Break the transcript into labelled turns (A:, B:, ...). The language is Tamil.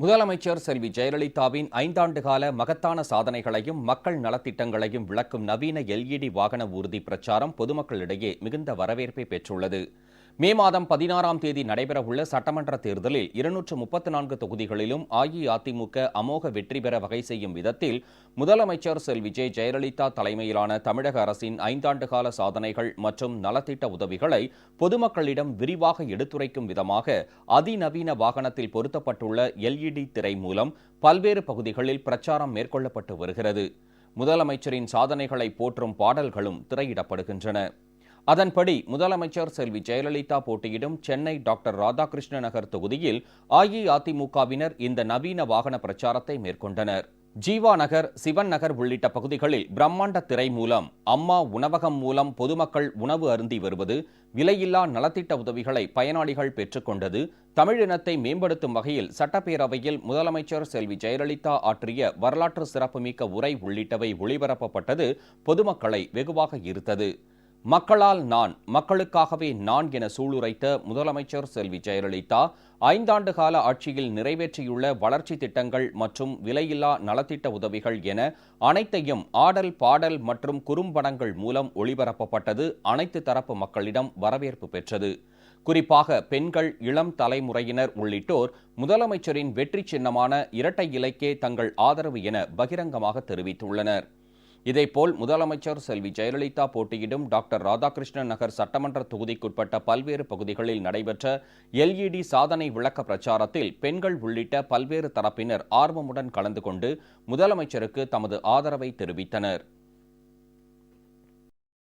A: முதலமைச்சர் செல்வி ஜெயலலிதாவின் ஐந்தாண்டு கால மகத்தான சாதனைகளையும் மக்கள் நலத்திட்டங்களையும் விளக்கும் நவீன எல்இடி வாகன ஊர்தி பிரச்சாரம் பொதுமக்களிடையே மிகுந்த வரவேற்பை பெற்றுள்ளது. மே மாதம் பதினாறாம் தேதி நடைபெறவுள்ள சட்டமன்ற தேர்தலில் இருநூற்று முப்பத்தி நான்கு தொகுதிகளிலும் அஇஅதிமுக அமோக வெற்றி பெற வகை செய்யும் விதத்தில் முதலமைச்சர் செல்வி ஜெ ஜெயலலிதா தலைமையிலான தமிழக அரசின் ஐந்தாண்டு கால சாதனைகள் மற்றும் நலத்திட்ட உதவிகளை பொதுமக்களிடம் விரிவாக எடுத்துரைக்கும் விதமாக அதிநவீன வாகனத்தில் பொருத்தப்பட்டுள்ள எல்இடி திரை மூலம் பல்வேறு பகுதிகளில் பிரச்சாரம் மேற்கொள்ளப்பட்டு வருகிறது. முதலமைச்சரின் சாதனைகளை போற்றும் பாடல்களும் திரையிடப்படுகின்றன. அதன்படி முதலமைச்சர் செல்வி ஜெயலலிதா போட்டியிடும் சென்னை டாக்டர் ராதாகிருஷ்ண நகர் தொகுதியில் அஇஅதிமுகவினர் இந்த நவீன வாகன பிரச்சாரத்தை மேற்கொண்டனர். ஜீவா நகர் சிவன் நகர் உள்ளிட்ட பகுதிகளில் பிரம்மாண்ட திரை மூலம் அம்மா உணவகம் மூலம் பொதுமக்கள் உணவு அருந்தி வருவது விலையில்லா நலத்திட்ட உதவிகளை பயனாளிகள் பெற்றுக்கொண்டது தமிழினத்தை மேம்படுத்தும் வகையில் சட்டப்பேரவையில் முதலமைச்சர் செல்வி ஜெயலலிதா ஆற்றிய வரலாற்று சிறப்புமிக்க உரை உள்ளிட்டவை ஒளிபரப்பப்பட்டது பொதுமக்களை வெகுவாக ஈர்த்தது. மக்களால் நான் மக்களுக்காகவே நான் என சூளுரைத்த முதலமைச்சர் செல்வி ஜெயலலிதா ஐந்தாண்டு கால ஆட்சியில் நிறைவேற்றியுள்ள வளர்ச்சி திட்டங்கள் மற்றும் விலையில்லா நலத்திட்ட உதவிகள் என அனைத்தையும் ஆடல் பாடல் மற்றும் குறும்படங்கள் மூலம் ஒளிபரப்பப்பட்டது அனைத்து தரப்பு மக்களிடம் வரவேற்பு பெற்றது. குறிப்பாக பெண்கள் இளம் தலைமுறையினர் உள்ளிட்டோர் முதலமைச்சரின் வெற்றி சின்னமான இரட்டை இலைக்கே தங்கள் ஆதரவு என பகிரங்கமாக தெரிவித்துள்ளனர். இதேபோல் முதலமைச்சர் செல்வி ஜெயலலிதா போட்டியிடும் டாக்டர் ராதாகிருஷ்ணன் நகர் சட்டமன்ற தொகுதிக்குட்பட்ட பல்வேறு பகுதிகளில் நடைபெற்ற எல்இடி சாதனை விளக்க பிரச்சாரத்தில் பெண்கள் உள்ளிட்ட பல்வேறு தரப்பினர் ஆர்வமுடன் கலந்து கொண்டு முதலமைச்சருக்கு தமது ஆதரவை தெரிவித்தனர்.